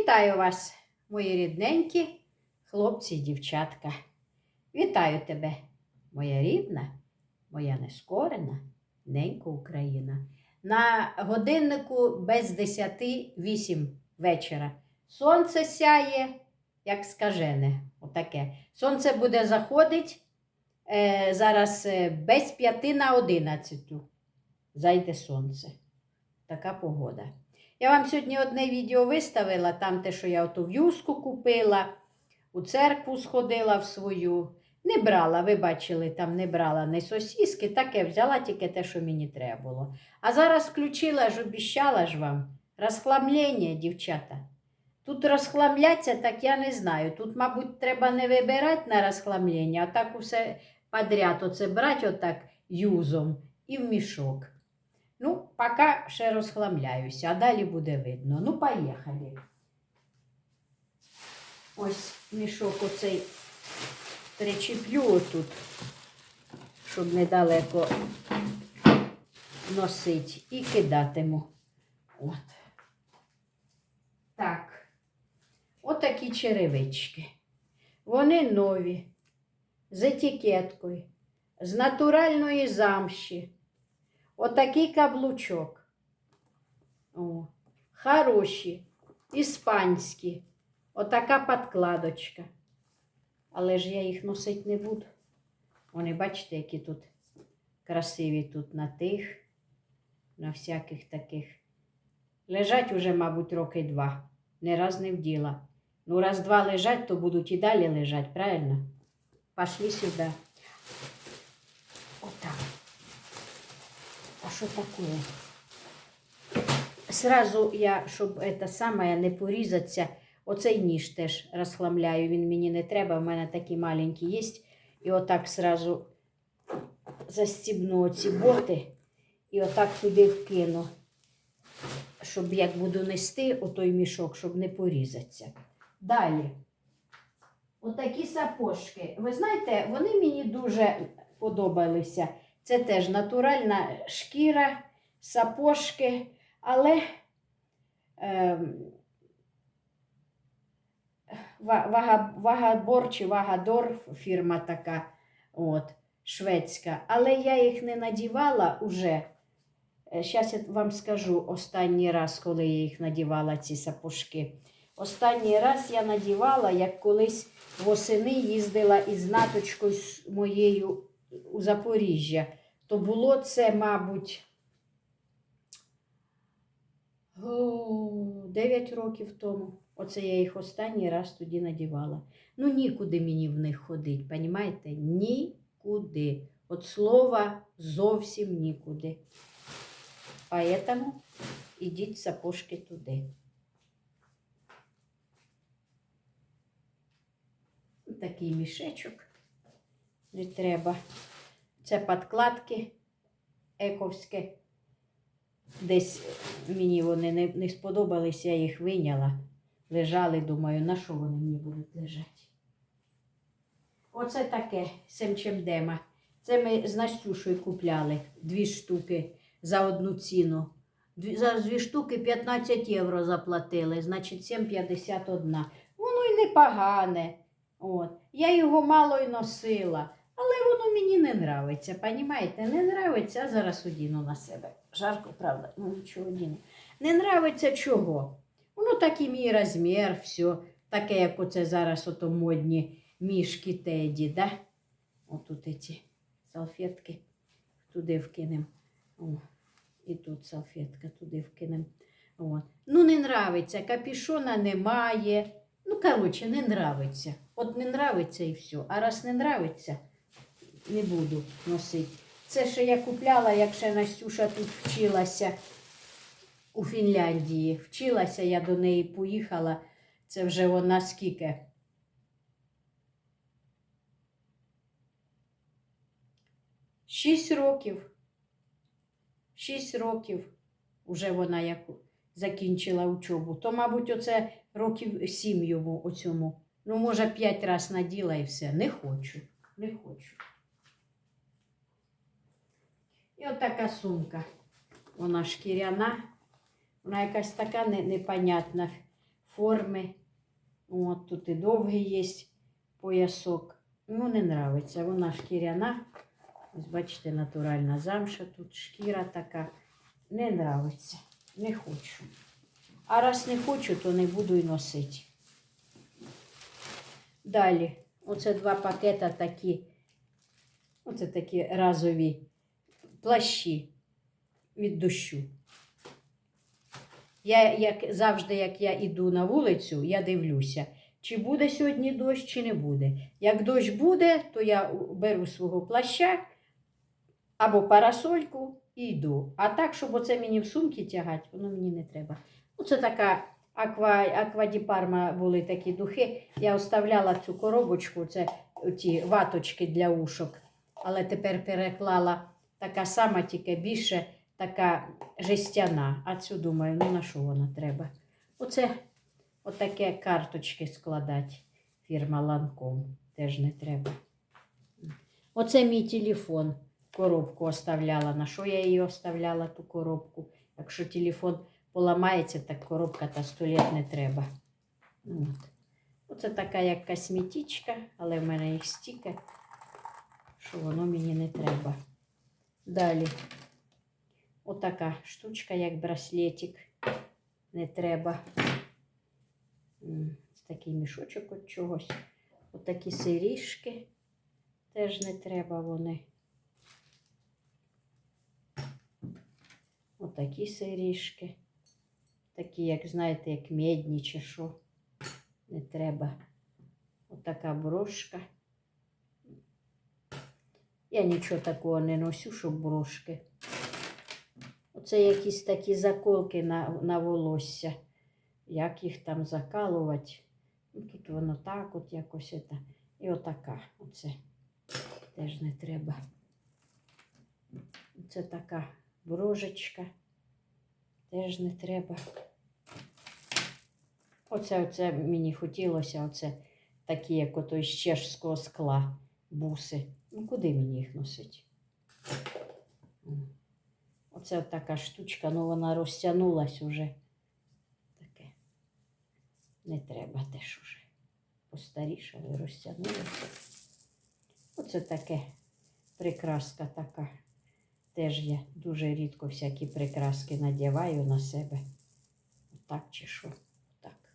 Вітаю вас, мої рідненькі хлопці і дівчатка. Вітаю тебе, моя рідна, моя нескорена, ненька Україна. На годиннику без десяти вісім вечора. Сонце сяє, як скажене. Отаке. Сонце буде заходить е, зараз е, без п'яти на одинадцяту. Зайде сонце. Така погода. Я вам сьогодні одне відео виставила, там те, що я оту в'юзку купила, у церкву сходила в свою. Не брала, ви бачили, там не брала не сосіски, таке взяла тільки те, що мені треба було. А зараз включила ж, обіщала ж вам. Розхламлення, дівчата. Тут розхламляться, так я не знаю. Тут, мабуть, треба не вибирати на розхламлення, а так усе подряд оце брати отак юзом і в мішок. Поки ще розхламляюся, а далі буде видно. Ну, поїхали. Ось мішок оцей причеплю отут, щоб недалеко носить, і кидатиму. От. Так. Отакі черевички. Вони нові, з етикеткою, з натуральної замші. Отакий каблучок. О, хороші, іспанські. Отака подкладочка. Але ж я їх носити не буду. Вони, бачите, які тут красиві тут на тих, на всяких таких. Лежать уже, мабуть, роки два. Не раз не вділа. Ну, раз два лежать, то будуть і далі лежать, правильно? Пошли сюди. Отак. А що таке? Сразу я, щоб це саме не порізатися, оцей ніж теж розхламляю. Він мені не треба, в мене такі маленькі є. І отак сразу застібну оці боти і отак туди вкину, щоб як буду нести отой мішок, щоб не порізатися. Далі. Отакі сапожки. Ви знаєте, вони мені дуже подобалися. Це теж натуральна шкіра, сапожки, але е, вага, вагабор чи вагадор фірма така от, шведська. Але я їх не надівала уже. Зараз я вам скажу останній раз, коли я їх надівала, ці сапожки. Останній раз я надівала, як колись восени їздила із наточкою моєю у Запоріжжя, то було це, мабуть, 9 років тому. Оце я їх останній раз тоді надівала. Ну, нікуди мені в них ходить, понімаєте? Нікуди. От слова зовсім нікуди. Поэтому ідіть сапожки туди. Такий мішечок не треба. Це подкладки ековські. Десь мені вони не, не сподобались, я їх виняла. Лежали, думаю, на що вони мені будуть лежати. Оце таке семчемдема. Це ми з Настюшою купляли дві штуки за одну ціну. Дві, за дві штуки 15 євро заплатили, значить 7,51. Воно й непогане. От. Я його мало й носила. Але воно мені не нравиться, понімаєте? Не нравиться, зараз одіну на себе. Жарко, правда, ну нічого одіну. Не нравиться чого? Воно такий мій розмір, все. Таке, як оце зараз ото модні мішки теді, да? Отут ці салфетки туди вкинемо. І тут салфетка туди вкинемо. Ну, не нравиться, капішона немає. Ну, коротше, не нравиться. От не нравиться і все. А раз не нравиться, не буду носити. Це ще я купляла, як ще Настюша тут вчилася у Фінляндії. Вчилася, я до неї поїхала. Це вже вона скільки? Шість років. Шість років уже вона як закінчила учобу. То, мабуть, оце років сім йому оцьому. Ну, може, п'ять раз наділа і все. Не хочу. Не хочу. І отака сумка. Вона шкіряна. Вона якась така непонятна форми. От тут і довгий є поясок. Ну, не нравиться. Вона шкіряна. Ось бачите, натуральна замша, тут шкіра така. Не нравиться. Не хочу. А раз не хочу, то не буду й носити. Далі, оце два пакета такі. Оце такі разові плащі від дощу. Я, як завжди, як я йду на вулицю, я дивлюся, чи буде сьогодні дощ, чи не буде. Як дощ буде, то я беру свого плаща або парасольку і йду. А так, щоб оце мені в сумки тягати, воно мені не треба. Оце така аква, аквадіпарма були такі духи. Я оставляла цю коробочку, це ті ваточки для ушок. Але тепер переклала така сама, тільки більше така жестяна. А цю думаю, ну на що вона треба? Оце отаке карточки складати. Фірма Ланком. Теж не треба. Оце мій телефон. Коробку оставляла. На що я її оставляла, ту коробку? Якщо телефон поламається, так коробка та сто літ не треба. От. Оце така як косметичка, але в мене їх стільки, що воно мені не треба. Далі. Отака штучка, як браслетик. Не треба. Такий мішочок від чогось. Отакі сиріжки. Теж не треба вони. Отакі сиріжки. Такі, як знаєте, як медні чи що. Не треба. Отака брошка. Я нічого такого не носю, щоб брошки. Оце якісь такі заколки на, на волосся. Як їх там закалувати. Ну, тут воно так от якось. Это. І отака. Оце теж не треба. Це така брожечка. Теж не треба. Оце, оце мені хотілося, оце такі, як ото із чешського скла, буси. Ну, куди мені їх носити? Оце така штучка, ну вона розтягнулась уже. Таке. Не треба теж уже. Постарішали, розтягнулося. Оце таке прикраска така. Теж я дуже рідко всякі прикраски надіваю на себе. Так чи що? Так.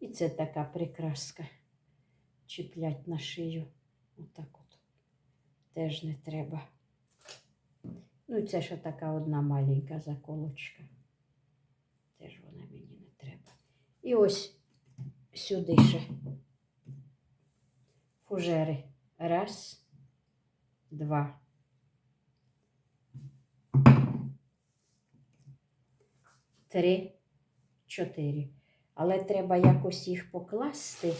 І це така прикраска. Чіплять на шию. Отак от. Теж не треба. Ну це ще така одна маленька заколочка. Теж вона мені не треба. І ось сюди ще фужери. Раз, два. Три, чотири. Але треба якось їх покласти.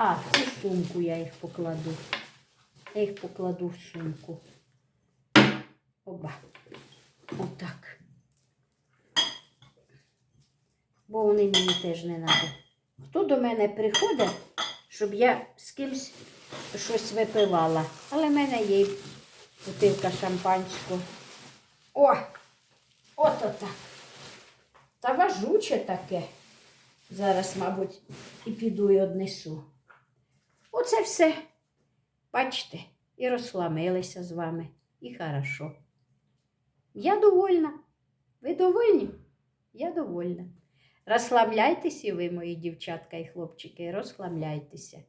А, в цю сумку я їх покладу. Я їх покладу в сумку. Оба. Отак. Бо вони мені теж не треба. Хто до мене приходить, щоб я з кимсь щось випивала. Але в мене є бутилка шампанського. О! Ото так. Та важуче таке. Зараз, мабуть, і піду і однесу. Оце все. Бачите, і розхламилися з вами. І хорошо. Я довольна. Ви довольні? Я довольна. Розхламляйтеся ви, мої дівчатка і хлопчики, розхламляйтеся.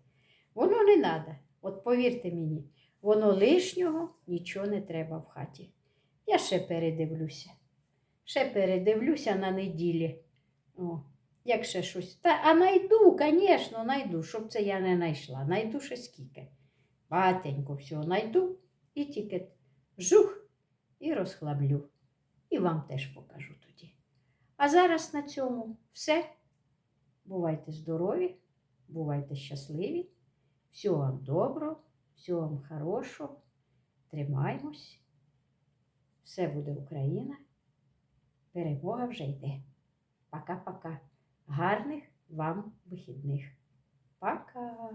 Воно не треба. От повірте мені, воно лишнього нічого не треба в хаті. Я ще передивлюся. Ще передивлюся на неділі. О, як ще щось. Та, а найду, звісно, найду, щоб це я не знайшла. Найду ще скільки. Багатенько всього найду і тільки жух і розхлаблю. І вам теж покажу тоді. А зараз на цьому все. Бувайте здорові, бувайте щасливі. Всього вам доброго, всього вам хорошого. Тримаймось. Все буде Україна. Перемога вже йде. Пока-пока. Гарних вам вихідних. Пока!